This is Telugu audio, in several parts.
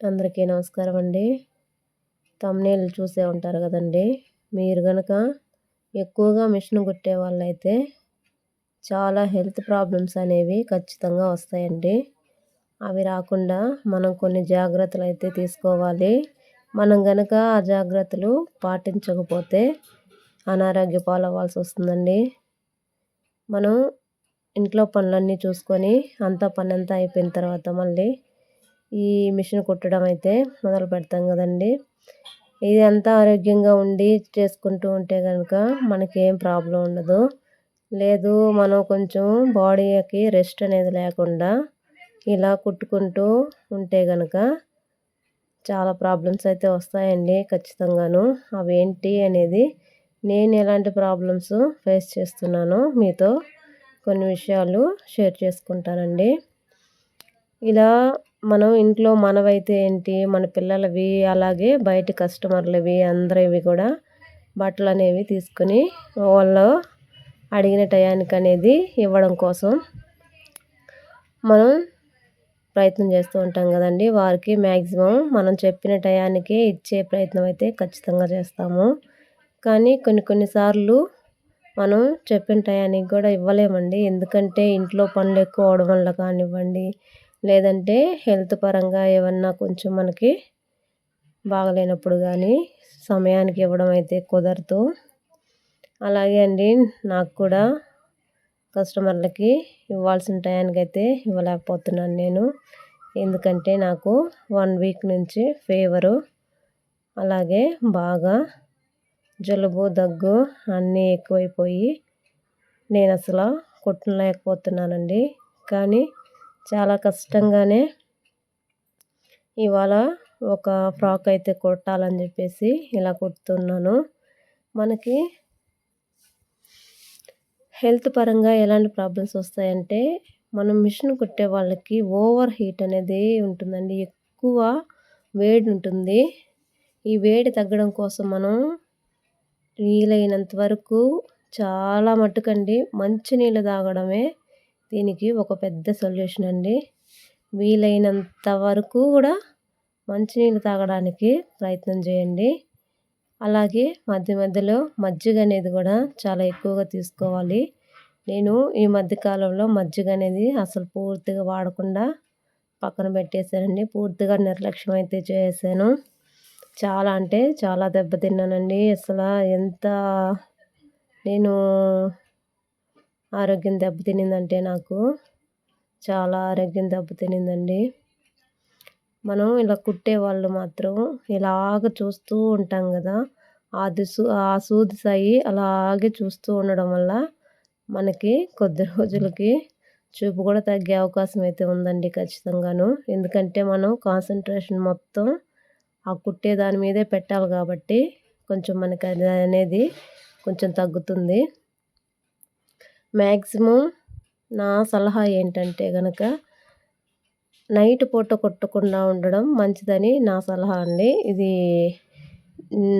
అందరికీ నమస్కారం అండి. తమ్నేళ్ళు చూసే ఉంటారు కదండి. మీరు కనుక ఎక్కువగా మిషన్ కుట్టే వాళ్ళైతే చాలా హెల్త్ ప్రాబ్లమ్స్ అనేవి ఖచ్చితంగా వస్తాయండి. అవి రాకుండా మనం కొన్ని జాగ్రత్తలు అయితే తీసుకోవాలి. మనం గనక ఆ జాగ్రత్తలు పాటించకపోతే అనారోగ్య పాలవ్వాల్సి వస్తుందండి. మనం ఇంట్లో పనులన్నీ చూసుకొని అంతా పనంతా అయిపోయిన తర్వాత మళ్ళీ ఈ మిషన్ కుట్టడం అయితే మొదలు పెడతాం కదండి. ఇది అంతా ఆరోగ్యంగా ఉండి చేసుకుంటూ ఉంటే కనుక మనకేం ప్రాబ్లం ఉండదు. లేదు మనం కొంచెం బాడీకి రెస్ట్ అనేది లేకుండా ఇలా కుట్టుకుంటూ ఉంటే కనుక చాలా ప్రాబ్లమ్స్ అయితే వస్తాయండి ఖచ్చితంగాను. అవి ఏంటి అనేది నేను ఎలాంటి ప్రాబ్లమ్స్ ఫేస్ చేస్తున్నానో మీతో కొన్ని విషయాలు షేర్ చేసుకుంటానండి. ఇలా మనం ఇంట్లో మనవైతే ఏంటి మన పిల్లలవి అలాగే బయట కస్టమర్లవి అందరివి కూడా బట్టలు అనేవి తీసుకుని వాళ్ళు అడిగిన టయానికి అనేది ఇవ్వడం కోసం మనం ప్రయత్నం చేస్తూ ఉంటాం కదండి. వారికి మ్యాక్సిమం మనం చెప్పిన టయానికి ఇచ్చే ప్రయత్నం అయితే ఖచ్చితంగా చేస్తాము. కానీ కొన్ని కొన్నిసార్లు మనం చెప్పిన టయానికి కూడా ఇవ్వలేమండి. ఎందుకంటే ఇంట్లో పనులు ఎక్కువ అవడం వల్ల కానివ్వండి లేదంటే హెల్త్ పరంగా ఏమన్నా కొంచెం మనకి బాగలేనప్పుడు కానీ సమయానికి ఇవ్వడం అయితే కుదరదు. అలాగే అండి నాకు కూడా కస్టమర్లకి ఇవ్వాల్సిన టయానికి అయితే ఇవ్వలేకపోతున్నాను నేను. ఎందుకంటే నాకు వన్ వీక్ నుంచి ఫీవరు అలాగే బాగా జలుబు దగ్గు అన్నీ ఎక్కువైపోయి నేను అసలు కుట్టలేకపోతున్నానండి. కానీ చాలా కష్టంగానే ఇవాళ ఒక ఫ్రాక్ అయితే కుట్టాలని చెప్పేసి ఇలా కుడుతున్నాను. మనకి హెల్త్ పరంగా ఎలాంటి ప్రాబ్లమ్స్ వస్తాయంటే మనం మిషన్ కుట్టే వాళ్ళకి ఓవర్ హీట్ అనేది ఉంటుందండి. ఎక్కువ వేడి ఉంటుంది. ఈ వేడి తగ్గడం కోసం మనం వీలైనంత వరకు చాలా మట్టుకండి మంచినీళ్ళు తాగడమే దీనికి ఒక పెద్ద సొల్యూషన్ అండి. వీలైనంత వరకు కూడా మంచినీళ్ళు తాగడానికి ప్రయత్నం చేయండి. అలాగే మధ్య మధ్యలో మజ్జిగ అనేది కూడా చాలా ఎక్కువగా తీసుకోవాలి. నేను ఈ మధ్యకాలంలో మజ్జిగ అనేది అసలు పూర్తిగా వాడకుండా పక్కన పెట్టేశానండి. పూర్తిగా నిర్లక్ష్యం అయితే చేశాను. చాలా అంటే చాలా దెబ్బతిన్నానండి. అసలు ఎంత నేను ఆరోగ్యం దెబ్బతినిందంటే నాకు చాలా ఆరోగ్యం దెబ్బతినిందండి. మనం ఇలా కుట్టే వాళ్ళు మాత్రం ఇలాగ చూస్తూ ఉంటాం కదా ఆ సూ ఆ సూది సాయి అలాగే చూస్తూ ఉండడం వల్ల మనకి కొద్ది రోజులకి చూపు కూడా తగ్గే అవకాశం అయితే ఉందండి ఖచ్చితంగాను. ఎందుకంటే మనం కాన్సన్ట్రేషన్ మొత్తం ఆ కుట్టే దాని మీదే పెట్టాలి కాబట్టి కొంచెం మనకి అది అనేది కొంచెం తగ్గుతుంది. మ్యాక్సిమం నా సలహా ఏంటంటే కనుక నైట్ పూట కొట్టకుండా ఉండడం మంచిదని నా సలహా అండి. ఇది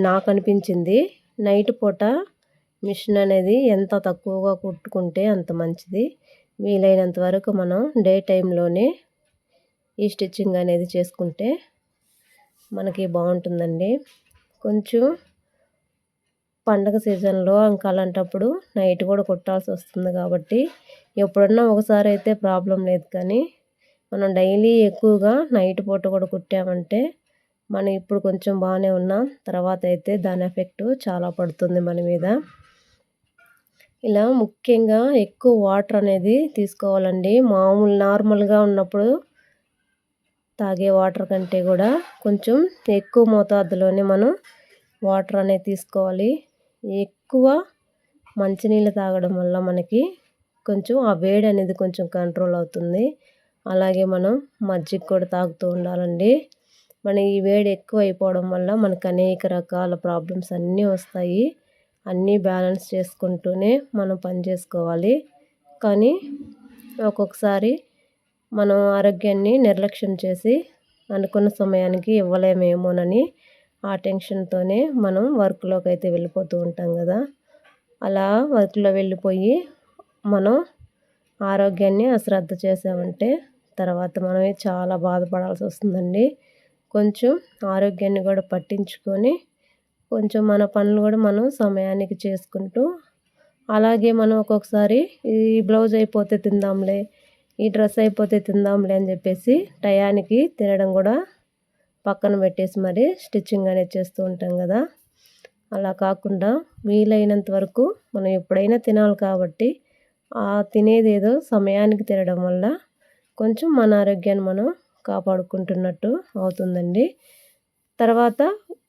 నాకు అనిపించింది నైట్ పూట మిషన్ అనేది ఎంత తక్కువగా కుట్టుకుంటే అంత మంచిది. వీలైనంత వరకు మనం డే టైంలోనే ఈ స్టిచ్చింగ్ అనేది చేసుకుంటే మనకి బాగుంటుందండి. కొంచెం పండగ సీజన్లో ఇంకా అలాంటప్పుడు నైట్ కూడా కుట్టాల్సి వస్తుంది కాబట్టి ఎప్పుడన్నా ఒకసారి అయితే ప్రాబ్లం లేదు కానీ మనం డైలీ ఎక్కువగా నైట్ పూట కూడా కుట్టామంటే మనం ఇప్పుడు కొంచెం బాగానే ఉన్నాం తర్వాత అయితే దాని ఎఫెక్ట్ చాలా పడుతుంది మన మీద. ఇలా ముఖ్యంగా ఎక్కువ వాటర్ అనేది తీసుకోవాలండి. మామూలు నార్మల్గా ఉన్నప్పుడు తాగే వాటర్ కంటే కూడా కొంచెం ఎక్కువ మోతాదులోనే మనం వాటర్ అనేది తీసుకోవాలి. ఎక్కువ మంచినీళ్ళు తాగడం వల్ల మనకి కొంచెం ఆ వేడి అనేది కొంచెం కంట్రోల్ అవుతుంది. అలాగే మనం మజ్జిగ కూడా తాగుతూ ఉండాలండి. మన ఈ వేడి ఎక్కువ అయిపోవడం వల్ల మనకు అనేక రకాల ప్రాబ్లమ్స్ అన్నీ వస్తాయి. అన్నీ బ్యాలెన్స్ చేసుకుంటూనే మనం పని చేసుకోవాలి. కానీ ఒక్కొక్కసారి మనం ఆరోగ్యాన్ని నిర్లక్ష్యం చేసి అనుకున్న సమయానికి ఇవ్వలేమేమోనని ఆ టెన్షన్తోనే మనం వర్క్లోకి అయితే వెళ్ళిపోతూ ఉంటాం కదా. అలా వర్క్లో వెళ్ళిపోయి మనం ఆరోగ్యాన్ని అశ్రద్ధ చేసామంటే తర్వాత మనమే చాలా బాధపడాల్సి వస్తుందండి. కొంచెం ఆరోగ్యాన్ని కూడా పట్టించుకొని కొంచెం మన పనులు కూడా మనం సమయానికి చేసుకుంటూ అలాగే మనం ఒక్కొక్కసారి ఈ బ్లౌజ్ అయిపోతే తిందాంలే ఈ డ్రెస్ అయిపోతే తిందాంలే అని చెప్పేసి టయానికి తినడం కూడా పక్కన పెట్టేసి మరి స్టిచ్చింగ్ అనేది చేస్తూ ఉంటాం కదా. అలా కాకుండా వీలైనంత వరకు మనం ఎప్పుడైనా తినాలి కాబట్టి ఆ తినేది ఏదో సమయానికి తినడం వల్ల కొంచెం మన ఆరోగ్యాన్ని మనం కాపాడుకుంటున్నట్టు అవుతుందండి. తర్వాత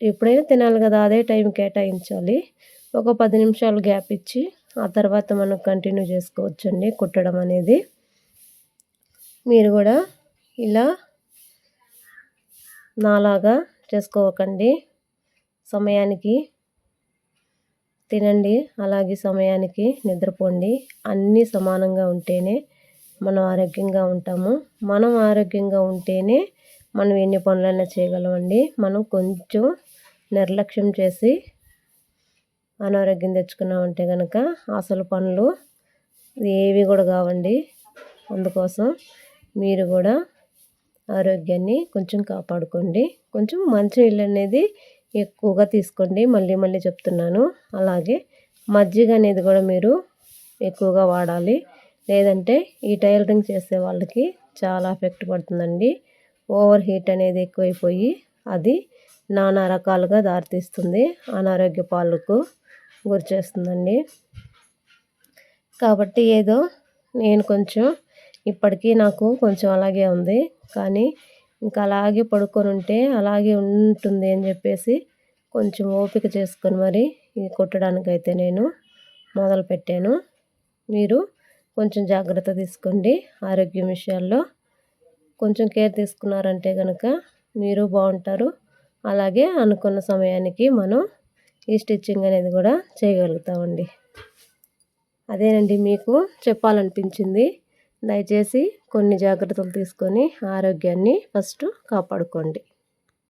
ఎప్పుడైనా తినాలి కదా అదే టైం కేటాయించాలి. ఒక పది నిమిషాలు గ్యాప్ ఇచ్చి ఆ తర్వాత మనం కంటిన్యూ చేసుకోవచ్చండి కుట్టడం అనేది. మీరు కూడా ఇలా నాలాగా చేసుకోకండి. సమయానికి తినండి అలాగే సమయానికి నిద్రపోండి. అన్నీ సమానంగా ఉంటేనే మనం ఆరోగ్యంగా ఉంటాము. మనం ఆరోగ్యంగా ఉంటేనే మనం ఎన్ని పనులైనా చేయగలమండి. మనం కొంచెం నిర్లక్ష్యం చేసి అనారోగ్యం తెచ్చుకున్నామంటే కనుక అసలు పనులు ఏవి కూడా కావండి. అందుకోసం మీరు కూడా ఆరోగ్యాన్ని కొంచెం కాపాడుకోండి. కొంచెం మంచి నీళ్ళు అనేది ఎక్కువగా తీసుకోండి. మళ్ళీ మళ్ళీ చెప్తున్నాను. అలాగే మజ్జిగ అనేది కూడా మీరు ఎక్కువగా వాడాలి. లేదంటే ఈ టైలరింగ్ చేసే వాళ్ళకి చాలా ఎఫెక్ట్ పడుతుందండి. ఓవర్ హీట్ అనేది ఎక్కువైపోయి అది నానా రకాలుగా దారితీస్తుంది. అనారోగ్య పాలకు గురి చేస్తుందండి. కాబట్టి ఏదో నేను కొంచెం ఇప్పటికీ నాకు కొంచెం అలాగే ఉంది. కానీ ఇంకా అలాగే పడుకొని ఉంటే అలాగే ఉంటుంది అని చెప్పేసి కొంచెం ఓపిక చేసుకొని మరి ఇది కుట్టడానికైతే నేను మొదలు పెట్టాను. మీరు కొంచెం జాగ్రత్త తీసుకోండి ఆరోగ్యం విషయాల్లో. కొంచెం కేర్ తీసుకున్నారంటే కనుక మీరు బాగుంటారు. అలాగే అనుకున్న సమయానికి మనం ఈ స్టిచ్చింగ్ అనేది కూడా చేయగలుగుతామండి. అదేనండి మీకు చెప్పాలనిపించింది. దయచేసి కొన్ని జాగ్రత్తలు తీసుకొని ఆరోగ్యాన్ని ఫస్ట్ కాపాడుకోండి.